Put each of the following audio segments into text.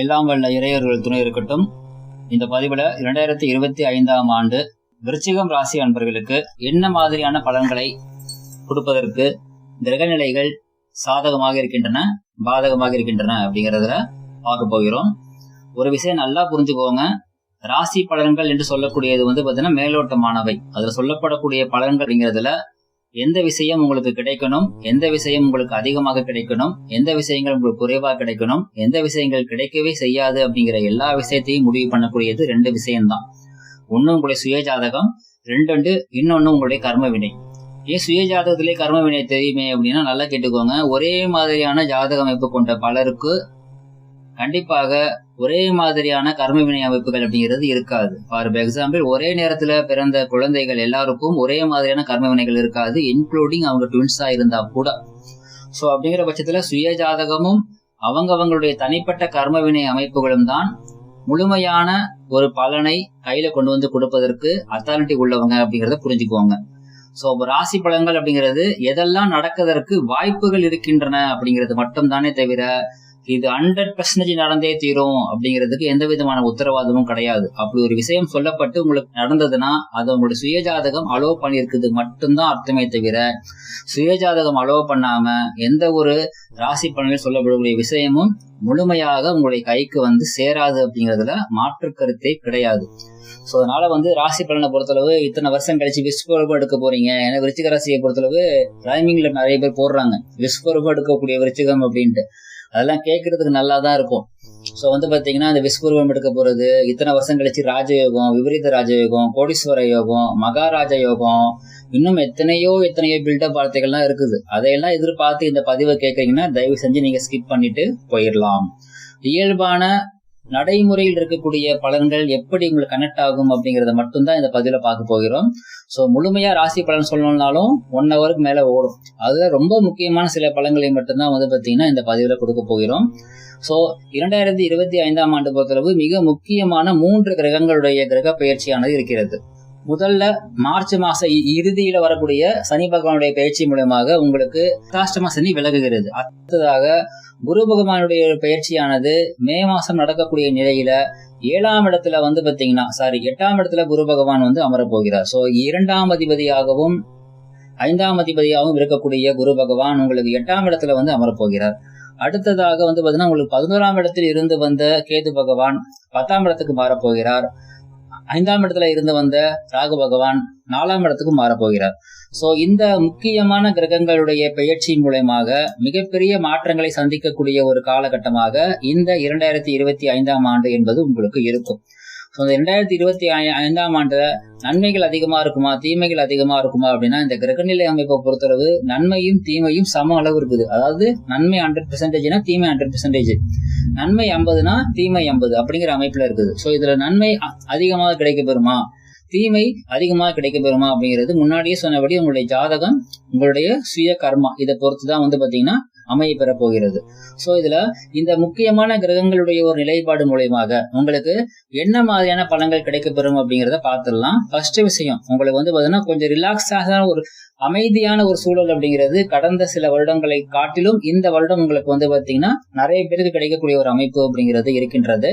எல்லாம் வல்ல இறையர்கள் துணை இருக்கட்டும். இந்த பதிவில் இரண்டாயிரத்தி இருபத்தி ஐந்தாம் ஆண்டு விருச்சிகம் ராசி அன்பர்களுக்கு என்ன மாதிரியான பலன்களை கொடுப்பதற்கு கிரகநிலைகள் சாதகமாக இருக்கின்றன பாதகமாக இருக்கின்றன அப்படிங்கறதுல பார்க்க போகிறோம். ஒரு விஷயம் நல்லா புரிஞ்சுக்கோங்க. ராசி பலன்கள் என்று சொல்லக்கூடியது வந்து பார்த்தீங்கன்னா மேலோட்டமானவை. அதில் சொல்லப்படக்கூடிய பலன்கள் அப்படிங்கிறதுல எந்த விஷயம் உங்களுக்கு கிடைக்கணும்? எந்த விஷயம் உங்களுக்கு அதிகமாக கிடைக்கணும்? எந்த விஷயங்கள் உங்களுக்கு குறைவாக கிடைக்கணும்? எந்த விஷயங்கள் கிடைக்கவே செய்யாது அப்படிங்கிற எல்லா விஷயத்தையும் முடிவு பண்ணக்கூடியது ரெண்டு விஷயம்தான். ஒண்ணு உங்களுடைய சுயஜாதகம் ரெண்டு இன்னொன்னு உங்களுடைய கர்ம வினை. ஏன் சுய ஜாதகத்திலே கர்ம வினை தெரியுமே அப்படின்னா நல்லா கேட்டுக்கோங்க. ஒரே மாதிரியான ஜாதக அமைப்பு கொண்ட பலருக்கு கண்டிப்பாக ஒரே மாதிரியான கர்ம வினை அமைப்புகள் அப்படிங்கிறது இருக்காது. ஃபார் எக்ஸாம்பிள் ஒரே நேரத்துல பிறந்த குழந்தைகள் எல்லாருக்கும் ஒரே மாதிரியான கர்ம வினைகள் இருக்காது இன்க்ளூடிங் அவங்க ட்வின்ஸா இருந்தா கூட. ஸோ அப்படிங்கிற பட்சத்துல சுய ஜாதகமும் அவங்கவங்களுடைய தனிப்பட்ட கர்ம வினை அமைப்புகளும் தான் முழுமையான ஒரு பலனை கையில கொண்டு வந்து கொடுப்பதற்கு அத்தாரிட்டி உள்ளவங்க அப்படிங்கறத புரிஞ்சுக்குவாங்க. ஸோ ராசி பலன்கள் அப்படிங்கிறது எதெல்லாம் நடக்கதற்கு வாய்ப்புகள் இருக்கின்றன அப்படிங்கிறது மட்டும் தானே தவிர இது ஹண்ட்ரட் பர்சன்டேஜ் நடந்தே தீரும் அப்படிங்கிறதுக்கு எந்த விதமான உத்தரவாதமும் கிடையாது. அப்படி ஒரு விஷயம் சொல்லப்பட்டு உங்களுக்கு நடந்ததுன்னா அது உங்களுடைய சுயஜாதகம் அலோவ் பண்ணியிருக்குது மட்டும்தான் அர்த்தமே தவிர சுயஜாதகம் அலோவ் பண்ணாம எந்த ஒரு ராசி பலனில் சொல்லப்படக்கூடிய விஷயமும் முழுமையாக உங்களுடைய கைக்கு வந்து சேராது அப்படிங்கிறதுல மாற்று கருத்தே கிடையாது. ஸோ அதனால வந்து ராசி பலனை பொறுத்தளவு இத்தனை வருஷம் கழிச்சு விஸ்வரூபம் எடுக்க போறீங்க. ஏன்னா விருச்சிக ராசியை பொறுத்தளவு டைமிங்ல நிறைய பேர் போடுறாங்க. விஸ்வரூபம் எடுக்கக்கூடிய விருச்சிகம் அப்படின்ட்டு. அதெல்லாம் கேட்கறதுக்கு நல்லா தான் இருக்கும் ஸோ வந்து பார்த்தீங்கன்னா இந்த விஸ்வரூபம் எடுக்க போறது இத்தனை வருஷம் கழிச்சு ராஜயோகம் விபரீத ராஜயோகம் கோடீஸ்வர யோகம் மகாராஜ யோகம் இன்னும் எத்தனையோ எத்தனையோ பில்டப் வார்த்தைகள்லாம் இருக்குது. அதையெல்லாம் எதிர்பார்த்து இந்த பதிவை கேட்கறீங்கன்னா தயவு செஞ்சு நீங்க ஸ்கிப் பண்ணிட்டு போயிடலாம். இயல்பான நடைமுறையில் இருக்கக்கூடிய பலன்கள் எப்படி உங்களுக்கு கனெக்ட் ஆகும் அப்படிங்கறத மட்டும்தான் இந்த பதில பார்க்க போகிறோம். ஸோ முழுமையா ராசி பலன் சொல்லணும்னாலும் ஒன் ஹவருக்கு மேல ஓடும். அதுல ரொம்ப முக்கியமான சில பலன்களை மட்டும்தான் வந்து பாத்தீங்கன்னா இந்த பதிவுல கொடுக்க போகிறோம். ஸோ இரண்டாயிரத்தி இருபத்தி ஐந்தாம் ஆண்டு பொறுத்தளவு மிக முக்கியமான மூன்று கிரகங்களுடைய கிரக பயிற்சியானது இருக்கிறது. முதல்ல மார்ச் மாச இறுதியில வரக்கூடிய சனி பகவானுடைய பயிற்சி மூலமாக உங்களுக்கு காஷ்டமா சனி விலகுகிறது. அடுத்ததாக குரு பகவானுடைய பயிற்சியானது மே மாசம் நடக்கக்கூடிய நிலையில ஏழாம் இடத்துல வந்து பாத்தீங்கன்னா சாரி எட்டாம் இடத்துல குரு பகவான் வந்து அமரப்போகிறார். சோ இரண்டாம் அதிபதியாகவும் ஐந்தாம் அதிபதியாகவும் இருக்கக்கூடிய குரு பகவான் உங்களுக்கு எட்டாம் இடத்துல வந்து அமரப்போகிறார். அடுத்ததாக வந்து பாத்தீங்கன்னா உங்களுக்கு பதினோராம் இடத்தில் இருந்து வந்த கேது பகவான் பத்தாம் இடத்துக்கு மாறப்போகிறார். ஐந்தாம் இடத்துல இருந்து வந்த ராகு பகவான் நாலாம் இடத்துக்கு மாறப்போகிறார். சோ இந்த முக்கியமான கிரகங்களுடைய பெயர்ச்சி மூலயமாக மிகப்பெரிய மாற்றங்களை சந்திக்கக்கூடிய ஒரு காலகட்டமாக இந்த இரண்டாயிரத்தி இருபத்தி ஐந்தாம் ஆண்டு என்பது உங்களுக்கு இருக்கும். ஸோ இந்த ரெண்டாயிரத்தி இருபத்தி ஐந்தாம் ஆண்டுல நன்மைகள் அதிகமா இருக்குமா தீமைகள் அதிகமா இருக்குமா அப்படின்னா இந்த கிரகநிலை அமைப்பை பொறுத்தளவு நன்மையும் தீமையும் சம அளவு இருக்குது. அதாவது நன்மை ஹண்ட்ரட் பெர்சன்டேஜ்னா தீமை ஹண்ட்ரட் பெர்சன்டேஜ் நன்மை ஐம்பதுனா தீமை ஐம்பது அப்படிங்கிற அமைப்புல இருக்குது. ஸோ இதுல நன்மை அதிகமாக கிடைக்க பெறுமா? தீமை அதிகமாக கிடைக்க பெறுமா அப்படிங்கிறது முன்னாடியே சொன்னபடி உங்களுடைய ஜாதகம் உங்களுடைய சுய கர்மா இதை பொறுத்து தான் வந்து பாத்தீங்கன்னா அமைய பெற போகிறது. சோ இதுல இந்த முக்கியமான கிரகங்களுடைய ஒரு நிலைப்பாடு மூலயமாக உங்களுக்கு என்ன மாதிரியான பலன்கள் கிடைக்கப்பெறும் அப்படிங்கிறத பார்த்துடலாம். ஃபர்ஸ்ட் விஷயம் உங்களுக்கு வந்து பாத்தீங்கன்னா கொஞ்சம் ரிலாக்ஸாக ஒரு அமைதியான ஒரு சூழல் அப்படிங்கிறது கடந்த சில வருடங்களை காட்டிலும் இந்த வருடம் உங்களுக்கு வந்து பாத்தீங்கன்னா நிறைய பேருக்கு கிடைக்கக்கூடிய ஒரு அமைப்பு அப்படிங்கிறது இருக்கின்றது.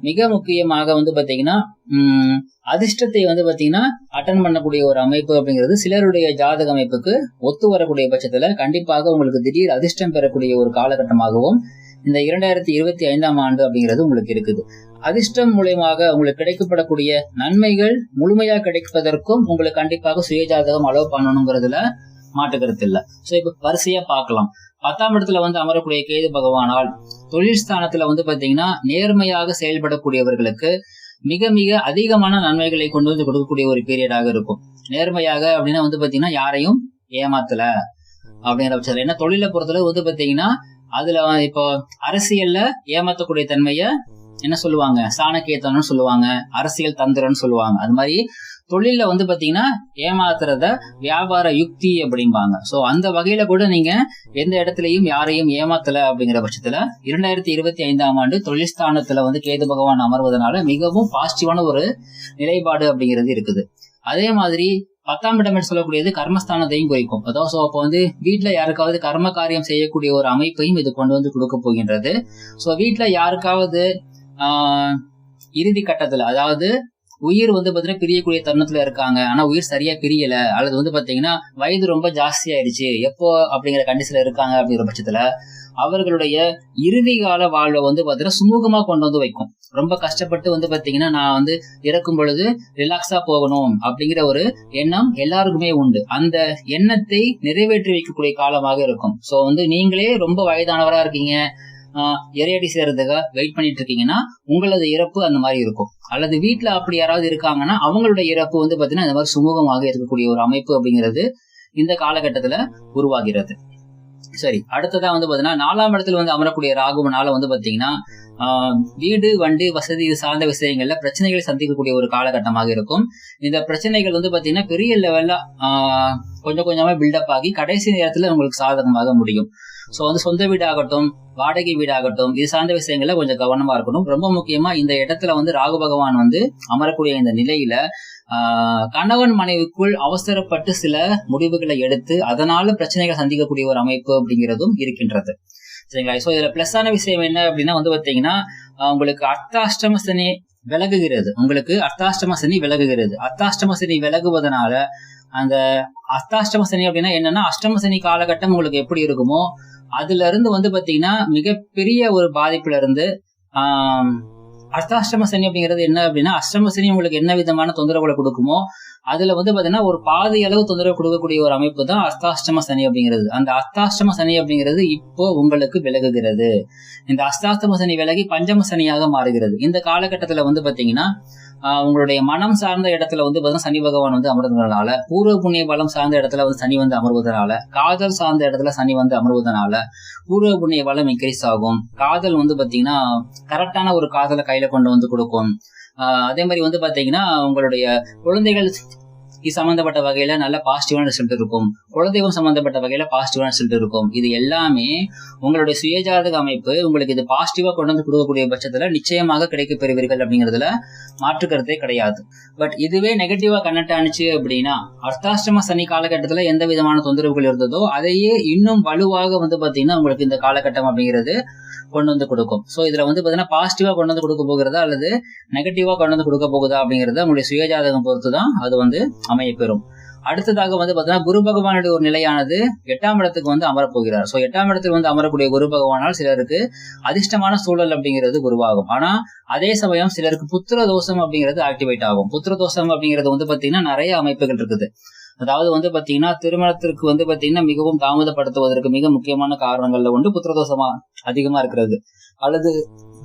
மிக முக்கியமாக வந்து பாத்தீங்கன்னா உம் அதிர்ஷ்டத்தை வந்து பாத்தீங்கன்னா அட்டன் பண்ணக்கூடிய ஒரு அமைப்பு அப்படிங்கிறது சிலருடைய ஜாதக அமைப்புக்கு ஒத்து வரக்கூடிய பட்சத்துல கண்டிப்பாக உங்களுக்கு திடீர் அதிர்ஷ்டம் பெறக்கூடிய ஒரு காலகட்டமாகவும் இந்த இரண்டாயிரத்தி இருபத்தி ஐந்தாம் ஆண்டு அப்படிங்கிறது உங்களுக்கு இருக்குது. அதிர்ஷ்டம் மூலியமாக உங்களுக்கு கிடைக்கப்படக்கூடிய நன்மைகள் முழுமையா கிடைப்பதற்கும் உங்களுக்கு கண்டிப்பாக சுயஜாதகம் அலோவ் பண்ணணுங்கிறதுல மாட்டுக்கிறது இல்ல. சோ இப்ப வரிசையா பார்க்கலாம். பத்தாம் இடத்துல வந்து அமரக்கூடிய கேது பகவானால் தொழில் ஸ்தானத்துல வந்து பாத்தீங்கன்னா நேர்மையாக செயல்படக்கூடியவர்களுக்கு மிக மிக அதிகமான நன்மைகளை கொண்டு வந்து கொடுக்கக்கூடிய ஒரு பீரியடாக இருக்கும். நேர்மையாக அப்படின்னா வந்து பாத்தீங்கன்னா யாரையும் ஏமாத்தல அப்படிங்கிற பட்சத்துல. என்ன தொழிலை பொறுத்தளவு வந்து பாத்தீங்கன்னா அதுல இப்போ அரசியல்ல ஏமாத்தக்கூடிய தன்மைய என்ன சொல்லுவாங்க? சாணக்கியத்தனம் சொல்லுவாங்க அரசியல் தந்திரம்னு சொல்லுவாங்க. அது மாதிரி தொழில வந்து பாத்தீங்கன்னா ஏமாத்துறத வியாபார யுக்தி அப்படிம்பாங்க. சோ அந்த வகையில கூட நீங்க எந்த இடத்துலயும் யாரையும் ஏமாத்தல அப்படிங்கிற பட்சத்துல இரண்டாயிரத்தி இருபத்தி ஐந்தாம் ஆண்டு தொழில் ஸ்தானத்துல வந்து கேது பகவான் அமர்வதனால மிகவும் பாசிட்டிவான ஒரு நிலைப்பாடு அப்படிங்கிறது இருக்குது. அதே மாதிரி பத்தாம் இடம் என்று சொல்லக்கூடியது கர்மஸ்தானத்தையும் குறிக்கும். அதாவது ஸோ அப்போ வந்து வீட்டில் யாருக்காவது கர்ம காரியம் செய்யக்கூடிய ஒரு அமைப்பையும் இது கொண்டு வந்து கொடுக்க போகின்றது. ஸோ வீட்டில் யாருக்காவது ஆஹ், இறுதி கட்டத்துல அதாவது உயிர் வந்து பாத்தீங்கன்னா பிரியக்கூடிய தருணத்துல இருக்காங்க. ஆனா உயிர் சரியா பிரியல. அல்லது வந்து பாத்தீங்கன்னா வயது ரொம்ப ஜாஸ்தியாயிருச்சு எப்போ அப்படிங்கிற கண்டிஷன்ல இருக்காங்க அப்படிங்கிற பட்சத்துல அவர்களுடைய இறுதி கால வாழ்வை வந்து பாத்தீங்கன்னா சுமூகமா கொண்டு வந்து வைக்கும். ரொம்ப கஷ்டப்பட்டு வந்து பாத்தீங்கன்னா நான் வந்து இறக்கும் பொழுது ரிலாக்ஸா போகணும் அப்படிங்கிற ஒரு எண்ணம் எல்லாருக்குமே உண்டு. அந்த எண்ணத்தை நிறைவேற்றி வைக்கக்கூடிய காலமாக இருக்கும். சோ வந்து நீங்களே ரொம்ப வயதானவரா இருக்கீங்க. இறையடி சேர்றதுக்காக வெயிட் பண்ணிட்டு இருக்கீங்கன்னா உங்களது இறப்பு அந்த மாதிரி இருக்கும். அல்லது வீட்டுல அப்படி யாராவது இருக்காங்கன்னா அவங்களுடைய இறப்பு வந்து பாத்தீங்கன்னா இந்த மாதிரி சுமூகமாக இருக்கக்கூடிய ஒரு அமைப்பு அப்படிங்கிறது இந்த காலகட்டத்துல உருவாகிறது. சரி அடுத்ததா வந்து பாத்தீங்கன்னா நாலாம் இடத்துல வந்து அமரக்கூடிய ராகுவனால வந்து பாத்தீங்கன்னா ஆஹ் வீடு வண்டி வசதி இது சார்ந்த விஷயங்கள்ல பிரச்சனைகளை சந்திக்கக்கூடிய ஒரு காலகட்டமாக இருக்கும். இந்த பிரச்சனைகள் வந்து பாத்தீங்கன்னா பெரிய லெவல்ல ஆஹ் கொஞ்சம் கொஞ்சமா பில்டப் ஆகி கடைசி நேரத்துல உங்களுக்கு சாதகமாக முடியும். சோ வந்து சொந்த வீடாகட்டும் வாடகை வீடாகட்டும் இது சார்ந்த விஷயங்கள்ல கொஞ்சம் கவனமா இருக்கணும். ரொம்ப முக்கியமா இந்த இடத்துல வந்து ராகு பகவான் வந்து அமரக்கூடிய இந்த நிலையில ஆஹ் கணவன் மனைவிக்குள் அவசரப்பட்டு சில முடிவுகளை எடுத்து அதனால பிரச்சனைகளை சந்திக்கக்கூடிய ஒரு அமைப்பு அப்படிங்கிறதும் இருக்கின்றது. சரிங்களா? சோ இதுல பிளஸ் ஆன விஷயம் என்ன அப்படின்னா வந்து பாத்தீங்கன்னா உங்களுக்கு அர்த்தாஷ்டம சனி விலகுகிறது. உங்களுக்கு அர்த்தாஷ்டம சனி விலகுகிறது. அர்த்தாஷ்டம சனி விலகுவதனால அந்த அர்த்தாஷ்டம சனி அப்படின்னா என்னன்னா அஷ்டம சனி காலகட்டம் உங்களுக்கு எப்படி இருக்குமோ அதுல இருந்து வந்து பாத்தீங்கன்னா மிகப்பெரிய ஒரு பாதிப்புல இருந்து ஆஹ் அர்த்தாஷ்டம சனி அப்படிங்கிறது என்ன அப்படின்னா அஷ்டம சனி உங்களுக்கு என்ன விதமான தொந்தரவுகளை கொடுக்குமோ அதுல வந்து பாத்தீங்கன்னா ஒரு பாதி அளவு தொந்தரவு கொடுக்கக்கூடிய ஒரு அமைப்பு தான் அஸ்தாஷ்டம சனி அப்படிங்கிறது. அந்த அஸ்தாஷ்டம சனி அப்படிங்கிறது இப்போ உங்களுக்கு விலகுகிறது. இந்த அஸ்தாஷ்டம சனி விலகி பஞ்சம சனியாக மாறுகிறது. இந்த காலகட்டத்துல வந்து பாத்தீங்கன்னா ஆஹ் உங்களுடைய மனம் சார்ந்த இடத்துல வந்து பார்த்தீங்கன்னா சனி பகவான் வந்து அமர்ந்ததுனால பூர்வ புண்ணிய பலம் சார்ந்த இடத்துல வந்து சனி வந்து அமர்வதனால காதல் சார்ந்த இடத்துல சனி வந்து அமர்வதனால பூர்வ புண்ணிய பலம் இன்க்ரீஸ் ஆகும். காதல் வந்து பாத்தீங்கன்னா கரெக்டான ஒரு காதலை கையில கொண்டு வந்து கொடுக்கும். அதே மாதிரி வந்து பாத்தீங்கன்னா உங்களுடைய குழந்தைகள் சம்மந்தப்பட்ட சம்பந்தப்பட்ட வகையில நல்ல பாசிட்டிவான ரிசல்ட் இருக்கும். குலதெய்வம் சம்பந்தப்பட்ட வகையில பாசிட்டிவான ரிசல்ட் இருக்கும். இது எல்லாமே உங்களுடைய சுயஜாதக அமைப்பு உங்களுக்கு இது பாசிட்டிவா கொண்டு வந்து கொடுக்கக்கூடிய பட்சத்துல நிச்சயமாக கிடைக்க பெறுவீர்கள் அப்படிங்கிறதுல மாற்று கருத்தே கிடையாது. பட் இதுவே நெகட்டிவா கனெக்ட் ஆனிச்சு அப்படின்னா அர்த்தாஷ்டம சனி காலகட்டத்துல எந்த விதமான தொந்தரவுகள் இருந்ததோ அதையே இன்னும் வலுவாக வந்து பாத்தீங்கன்னா உங்களுக்கு இந்த காலகட்டம் அப்படிங்கிறது கொண்டு வந்து கொடுக்கும். சோ இதுல வந்து பாத்தீங்கன்னா பாசிட்டிவா கொண்டு வந்து கொடுக்க போகிறதா அல்லது நெகட்டிவா கொண்டு வந்து கொடுக்க போகுதா அப்படிங்கறத உங்களுடைய சுயஜாதகம் பொறுத்து தான் அது வந்து அமையப்பெறும். அடுத்ததாக வந்து பாத்தீங்கன்னா குரு பகவானுடைய ஒரு நிலையானது எட்டாம் இடத்துக்கு வந்து அமரப்போகிறார். சோ எட்டாம் இடத்துக்கு வந்து அமரக்கூடிய குரு பகவானால் சிலருக்கு அதிர்ஷ்டமான சூழல் அப்படிங்கிறது உருவாகும். ஆனா அதே சமயம் சிலருக்கு புத்திர தோஷம் அப்படிங்கிறது ஆக்டிவேட் ஆகும். புத்திர தோஷம் அப்படிங்கிறது வந்து பாத்தீங்கன்னா நிறைய அமைப்புகள் இருக்குது. அதாவது வந்து பாத்தீங்கன்னா திருமணத்திற்கு வந்து பாத்தீங்கன்னா மிகவும் தாமதப்படுத்துவதற்கு மிக முக்கியமான காரணங்கள்ல ஒன்று புத்திரதோஷமா அதிகமா இருக்கிறது. அல்லது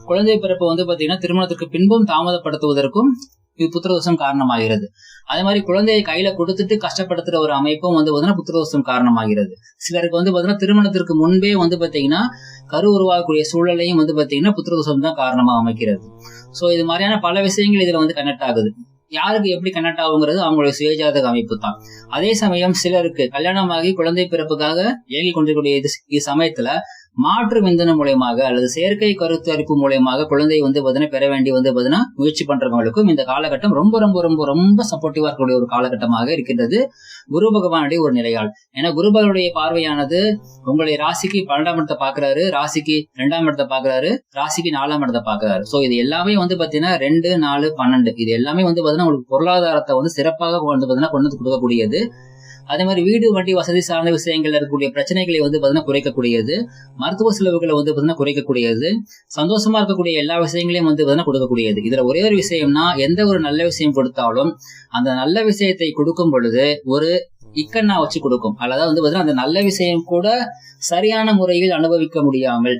குழந்தை பிறப்பு வந்து பாத்தீங்கன்னா திருமணத்திற்கு பின்பும் தாமதப்படுத்துவதற்கும் இது புத்திரதோஷம் காரணமாகிறது. அதே மாதிரி குழந்தையை கையில கொடுத்துட்டு கஷ்டப்படுத்துற ஒரு அமைப்பும் வந்து பாத்தீங்கன்னா புத்திரதோஷம் காரணமாகிறது. சிலருக்கு வந்து பாத்தீங்கன்னா திருமணத்திற்கு முன்பே வந்து பாத்தீங்கன்னா கரு உருவாகக்கூடிய சூழலையும் வந்து பாத்தீங்கன்னா புத்திரதோஷம் தான் காரணமா அமைக்கிறது. சோ இது மாதிரியான பல விஷயங்கள் இதுல வந்து கனெக்ட் ஆகுது. யாருக்கு எப்படி கனெக்ட் ஆகுங்கிறது அவங்களுடைய சுயஜாதக அமைப்பு தான் அதே சமயம் சிலருக்கு கல்யாணமாகி குழந்தை பிறப்புக்காக ஏங்கி கொண்டிருக்கக்கூடிய இது சமயத்துல மாற்று விந்தனம் மூலயமாக அல்லது செயற்கை கருத்து அரிப்பு மூலயமாக குழந்தை வந்து பாத்தீங்கன்னா பெற வேண்டி வந்து பாத்தீங்கன்னா முயற்சி பண்றவங்களுக்கும் இந்த காலகட்டம் ரொம்ப ரொம்ப ரொம்ப ரொம்ப சப்போர்ட்டிவா இருக்கக்கூடிய ஒரு காலகட்டமாக இருக்கின்றது. குரு பகவானுடைய ஒரு நிலையால். ஏன்னா குரு பகவானுடைய பார்வையானது உங்களுடைய ராசிக்கு பன்னெண்டாம் இடத்தை பாக்குறாரு ராசிக்கு ரெண்டாம் இடத்தை பாக்குறாரு ராசிக்கு நாலாம் இடத்தை பாக்குறாரு சோ இது எல்லாமே வந்து பாத்தீங்கன்னா ரெண்டு நாலு பன்னெண்டு. இது எல்லாமே வந்து பாத்தீங்கன்னா உங்களுக்கு பொருளாதாரத்தை வந்து சிறப்பாக வந்து பாத்தீங்கன்னா கொண்டு வந்து கொடுக்கக்கூடியது. அதே மாதிரி வீடு வண்டி வசதி சார்ந்த விஷயங்கள்ல இருக்கக்கூடிய பிரச்சனைகளை வந்து பாத்தீங்கன்னா குறைக்கக்கூடியது. மருத்துவ செலவுகளை வந்து பாத்தீங்கன்னா குறைக்கக்கூடியது. சந்தோஷமா இருக்கக்கூடிய எல்லா விஷயங்களையும் வந்து பாத்தீங்கன்னா கொடுக்கக்கூடியது. இதுல ஒரே ஒரு விஷயம்னா எந்த ஒரு நல்ல விஷயம் கொடுத்தாலும் அந்த நல்ல விஷயத்தை கொடுக்கும் பொழுது ஒரு இக்கண்ணா வச்சு கொடுக்கும். அதாவது வந்து பாத்தீங்கன்னா அந்த நல்ல விஷயம் கூட சரியான முறையில் அனுபவிக்க முடியாமல்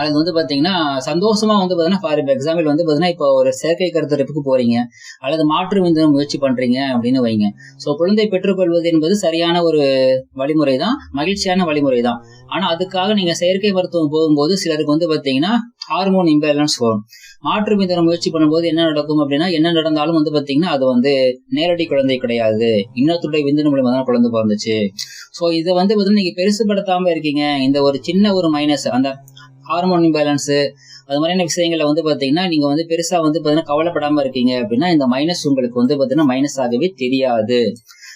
அது வந்து பாத்தீங்கன்னா சந்தோஷமா வந்து பாத்தீங்கன்னா ஃபார் எக்ஸாம்பிள் வந்து பாத்தீங்கன்னா இப்போ ஒரு செயற்கை கருத்தரிப்புக்கு போறீங்க. அல்லது மாற்று விந்தன முயற்சி பண்றீங்க அப்படின்னு வைங்க. சோ குழந்தை பெற்றுக்கொள்வது என்பது சரியான ஒரு வழிமுறை தான் மகிழ்ச்சியான வழிமுறை தான் ஆனா அதுக்காக நீங்க செயற்கை மருத்துவம் போகும்போது சிலருக்கு வந்து பாத்தீங்கன்னா ஹார்மோன் இம்பேலன்ஸ் வரும். மாற்று விந்தன முயற்சி பண்ணும்போது என்ன நடக்கும் அப்படின்னா என்ன நடந்தாலும் வந்து பாத்தீங்கன்னா அது வந்து நேரடி குழந்தை கிடையாது. இன்னத்துடைய விந்தன மூலமா தான் குழந்தை பிறந்துச்சு. சோ இதை வந்து பாத்தீங்கன்னா நீங்க பெருசுபடுத்தாம இருக்கீங்க. இந்த ஒரு சின்ன ஒரு மைனஸ் அந்த ஹார்மோன் இம்பேலன்ஸ் அது மாதிரியான விஷயங்களை வந்து பாத்தீங்கன்னா நீங்க வந்து பெருசா வந்து பாத்தீங்கன்னா கவலைப்படாம இருக்கீங்க அப்படின்னா இந்த மைனஸ் உங்களுக்கு வந்து பாத்தீங்கன்னா மைனஸ் ஆகவே தெரியாது.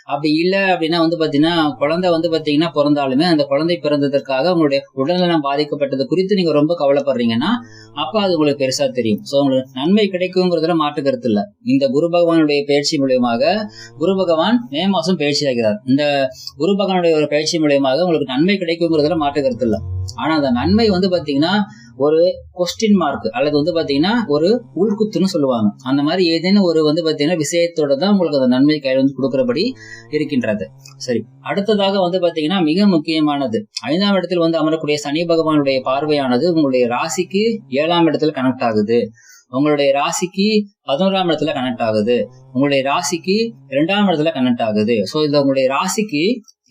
அப்படி இல்ல அப்படின்னா வந்து பாத்தீங்கன்னா குழந்தை வந்து பாத்தீங்கன்னா பிறந்தாலுமே அந்த குழந்தை பிறந்ததற்காக உங்களுடைய உடல்நலம் பாதிக்கப்பட்டது குறித்து நீங்க ரொம்ப கவலைப்படுறீங்கன்னா அப்ப அது உங்களுக்கு பெருசா தெரியும். சோ உங்களுக்கு நன்மை கிடைக்குங்கிறதுல மாற்று கருத்து இல்ல. இந்த குரு பகவானுடைய பயிற்சி மூலியமாக குரு பகவான் மே மாசம் பயிற்சி ஆகிறார். இந்த குரு பகவானுடைய ஒரு பயிற்சி மூலியமாக உங்களுக்கு நன்மை கிடைக்குங்கிறதுல மாற்று கருத்து இல்ல. ஆனா அந்த நன்மை வந்து பாத்தீங்கன்னா ஒரு கொஸ்டின் மார்க் அல்லது வந்து பாத்தீங்கன்னா ஒரு உள்குத்துன்னு சொல்லுவாங்க. அந்த மாதிரி ஏதேனும் ஒரு வந்து பாத்தீங்கன்னா விஷயத்தோட தான் உங்களுக்கு அந்த நன்மை கையில் வந்து கொடுக்கறபடி இருக்கின்றது. சரி அடுத்ததாக வந்து பாத்தீங்கன்னா மிக முக்கியமானது. ஐந்தாம் இடத்தில் வந்து அமரக்கூடிய சனி பகவானுடைய பார்வையானது உங்களுடைய ராசிக்கு ஏழாம் இடத்துல கனெக்ட் ஆகுது. உங்களுடைய ராசிக்கு பதினோராம் இடத்துல கனெக்ட் ஆகுது. உங்களுடைய ராசிக்கு இரண்டாம் இடத்துல கனெக்ட் ஆகுது. சோ இந்த உங்களுடைய ராசிக்கு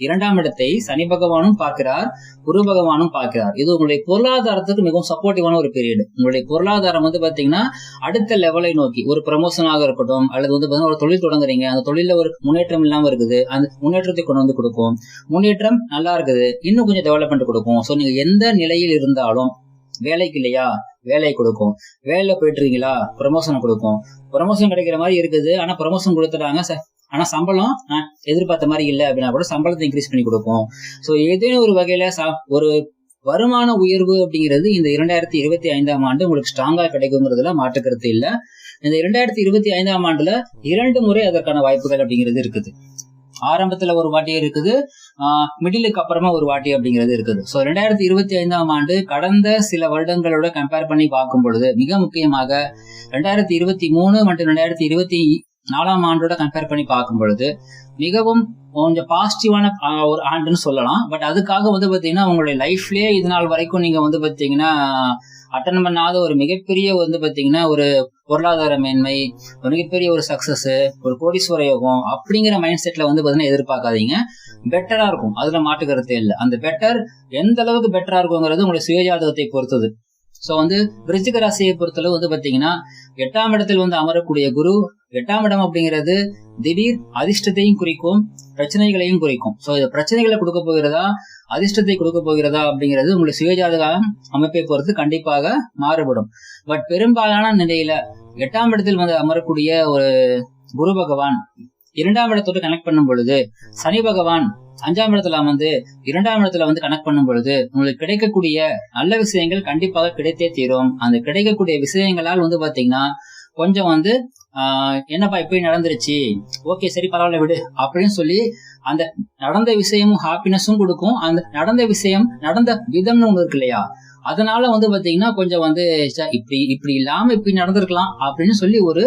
இரண்டாம் இடத்தை சனி பகவானும் பார்க்கிறார் குரு பகவானும் பார்க்கிறார். இது உங்களுடைய பொருளாதாரத்துக்கு மிகவும் சப்போர்ட்டிவான ஒரு பீரியட் உங்களுடைய பொருளாதாரம் வந்து பாத்தீங்கன்னா அடுத்த லெவலை நோக்கி ஒரு ப்ரமோஷனாக இருக்கட்டும் அல்லது வந்து பாத்தீங்கன்னா ஒரு தொழில் தொடங்குறீங்க அந்த தொழில ஒரு முன்னேற்றம் இல்லாம இருக்குது அந்த முன்னேற்றத்தை கொண்டு வந்து கொடுக்கும். முன்னேற்றம் நல்லா இருக்குது இன்னும் கொஞ்சம் டெவலப்மெண்ட் கொடுக்கும். சோ நீங்க எந்த நிலையில் இருந்தாலும் வேலைக்கு இல்லையா? வேலை கொடுக்கும். வேலையில போயிட்டு இருக்கீங்களா? ப்ரமோஷன் கொடுக்கும். ப்ரமோஷன் கிடைக்கிற மாதிரி இருக்குது ஆனா ப்ரமோஷன் கொடுத்துட்டாங்க ஆனா சம்பளம் நான் எதிர்பார்த்த மாதிரி இல்லை அப்படின்னா கூட சம்பளத்தை இன்க்ரீஸ் பண்ணி கொடுப்போம். சோ ஏதேனும் ஒரு வகையில ஒரு வருமான உயர்வு அப்படிங்கிறது இந்த இரண்டாயிரத்தி இருபத்தி ஐந்தாம் ஆண்டு உங்களுக்கு ஸ்ட்ராங்கா கிடைக்குங்கிறதுல மாற்றுக்கருத்து இல்ல. இந்த இரண்டாயிரத்தி இருபத்தி ஐந்தாம் ஆண்டுல இரண்டு முறை அதற்கான வாய்ப்புகள் அப்படிங்கிறது இருக்குது. ஆரம்பத்துல ஒரு வாட்டி இருக்குது மிடிலுக்கு அப்புறமா ஒரு வாட்டி அப்படிங்கிறது இருக்குது. ஸோ ரெண்டாயிரத்தி இருபத்தி ஐந்தாம் ஆண்டு கடந்த சில வருடங்களோட கம்பேர் பண்ணி பார்க்கும் பொழுது மிக முக்கியமாக ரெண்டாயிரத்தி இருபத்தி மூணு மற்றும் ரெண்டாயிரத்தி இருபத்தி நாலாம் ஆண்டோட கம்பேர் பண்ணி பார்க்கும் பொழுது மிகவும் கொஞ்சம் பாசிட்டிவான ஒரு ஆண்டுன்னு சொல்லலாம். பட் அதுக்காக வந்து பார்த்தீங்கன்னா உங்களுடைய லைஃப்லேயே இது நாள் வரைக்கும் நீங்கள் வந்து பார்த்தீங்கன்னா அட்டன் பண்ணாத ஒரு மிகப்பெரிய வந்து பார்த்தீங்கன்னா ஒரு பொருளாதார மேன்மை ஒரு மிகப்பெரிய ஒரு சக்ஸஸ் ஒரு கோடீஸ்வர யோகம் அப்படிங்கிற மைண்ட் செட்ல வந்து பார்த்தீங்கன்னா எதிர்பார்க்காதீங்க. பெட்டரா இருக்கும். அதுல மாட்டு கருத்தே இல்லை. அந்த பெட்டர் எந்த அளவுக்கு பெட்டரா இருக்குங்கிறது உங்களுடைய சுயஜாதகத்தை பொறுத்தது. சோ வந்து விருச்சிக ராசியை பொறுத்தளவு வந்து பாத்தீங்கன்னா எட்டாம் இடத்தில் வந்து அமரக்கூடிய குரு எட்டாம் இடம் அப்படிங்கிறது திடீர் அதிர்ஷ்டத்தையும் குறிக்கும் பிரச்சனைகளையும் குறிக்கும். சோ இது பிரச்சனைகளை கொடுக்க போகிறதா அதிர்ஷ்டத்தை கொடுக்க போகிறதா அப்படிங்கிறது உங்களுடைய சுயஜாதக அமைப்பை பொறுத்து கண்டிப்பாக மாறுபடும். பட் பெரும்பாலான நிலையில எட்டாம் இடத்தில் வந்து அமரக்கூடிய ஒரு குரு பகவான் இரண்டாம் இடத்தோடு கனெக்ட் பண்ணும் பொழுது சனி பகவான் அஞ்சாம் இடத்துல வந்து இரண்டாம் இடத்துல வந்து கனெக்ட் பண்ணும் பொழுது உங்களுக்கு கிடைக்கக்கூடிய நல்ல விஷயங்கள் கண்டிப்பாக கிடைத்தே தீரும். அந்த கிடைக்கக்கூடிய விஷயங்களால் வந்து பாத்தீங்கன்னா கொஞ்சம் வந்து ஆஹ் என்னப்பா இப்படி நடந்துருச்சு? ஓகே சரி பரவாயில்ல விடு அப்படின்னு சொல்லி அந்த நடந்த விஷயமும் ஹாப்பினஸும் கொடுக்கும். அந்த நடந்த விஷயம் நடந்த விதம்னு ஒண்ணு இருக்கு இல்லையா? அதனால வந்து பாத்தீங்கன்னா கொஞ்சம் வந்து இப்படி இப்படி இல்லாம இப்படி நடந்திருக்கலாம் அப்படின்னு சொல்லி ஒரு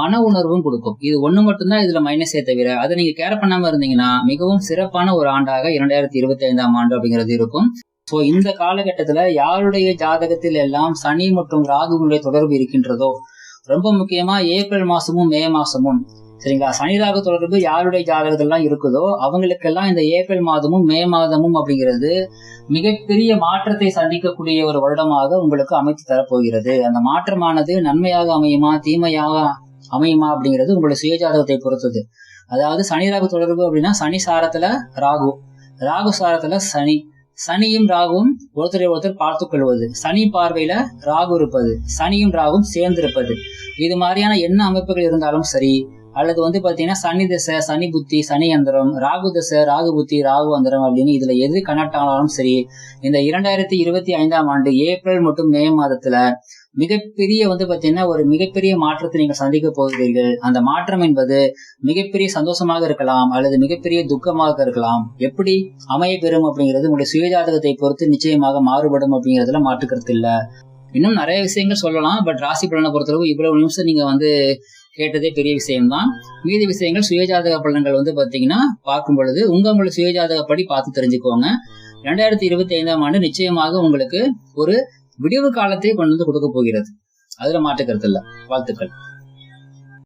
மன உணர்வும் கொடுக்கும். இது ஒண்ணு மட்டும்தான் இதுல மைனஸே தவிர அதை நீங்க கேர் பண்ணாம இருந்தீங்கன்னா மிகவும் சிறப்பான ஒரு ஆண்டாக இரண்டாயிரத்தி இருபத்தி ஐந்தாம் ஆண்டு அப்படிங்கிறது இருக்கும். சோ இந்த காலகட்டத்துல யாருடைய ஜாதகத்தில் எல்லாம் சனி மற்றும் ராகுனுடைய தொடர்பு இருக்கின்றதோ ரொம்ப முக்கியமா ஏப்ரல் மாசமும் மே மாசமும் சரிங்களா? சனி ராகு தொடர்பு யாருடைய ஜாதகத்திலாம் இருக்குதோ அவங்களுக்கெல்லாம் இந்த ஏப்ரல் மாதமும் மே மாதமும் அப்படிங்கிறது மிகப்பெரிய மாற்றத்தை சந்திக்கக்கூடிய ஒரு வருடமாக உங்களுக்கு அமைத்து தரப்போகிறது. அந்த மாற்றமானது நன்மையாக அமையுமா தீமையாக அமையுமா அப்படிங்கிறது உங்களுடைய சுயஜாதகத்தை பொறுத்தது. அதாவது சனி ராகு தொடர்பு அப்படின்னா சனி சாரத்துல ராகு ராகு சாரத்துல சனி. சனியும் ராகுவும் ஒருத்தரை ஒருத்தர் பார்த்து கொள்வது. சனி பார்வையில ராகு இருப்பது. சனியும் ராகும் சேர்ந்திருப்பது. இது மாதிரியான என்ன அமைப்புகள் இருந்தாலும் சரி அல்லது வந்து பாத்தீங்கன்னா சனி திசை சனி புத்தி சனி அந்தரம் ராகு திசை ராகு புத்தி ராகு அந்தரம் அப்படின்னு இதுல எது கனெக்ட் ஆனாலும் சரி இந்த இரண்டாயிரத்தி இருபத்தி ஐந்தாம் ஆண்டு ஏப்ரல் மற்றும் மே மாதத்துல மிகப்பெரிய வந்து பாத்தீங்கன்னா ஒரு மிகப்பெரிய மாற்றத்தை நீங்கள் சந்திக்க போகிறீர்கள். அந்த மாற்றம் என்பது மிகப்பெரிய சந்தோஷமாக இருக்கலாம் அல்லது மிகப்பெரிய துக்கமாக இருக்கலாம். எப்படி? அமைய பெறும் அப்படிங்கிறது உங்களுடைய சுயஜாதகத்தை பொறுத்து நிச்சயமாக மாறுபடும் அப்படிங்கிறதுல மாற்றுக்கிறது இல்ல. இன்னும் நிறைய விஷயங்கள் சொல்லலாம் பட் ராசி பலனை பொறுத்தளவு இவ்வளவு நிமிஷம் நீங்க வந்து கேட்டதே பெரிய விஷயம்தான். மீதி விஷயங்கள் சுயஜாதக பலன்கள் வந்து பாத்தீங்கன்னா பார்க்கும் பொழுது உங்க உங்களுடைய சுயஜாதகப்படி பார்த்து தெரிஞ்சுக்கோங்க. ரெண்டாயிரத்தி இருபத்தி ஐந்தாம் ஆண்டு நிச்சயமாக உங்களுக்கு ஒரு விடிவு காலத்தை கொண்டு வந்து கொடுக்க போகிறது. அதுல மாற்று கருத்து இல்ல. வாழ்த்துக்கள்.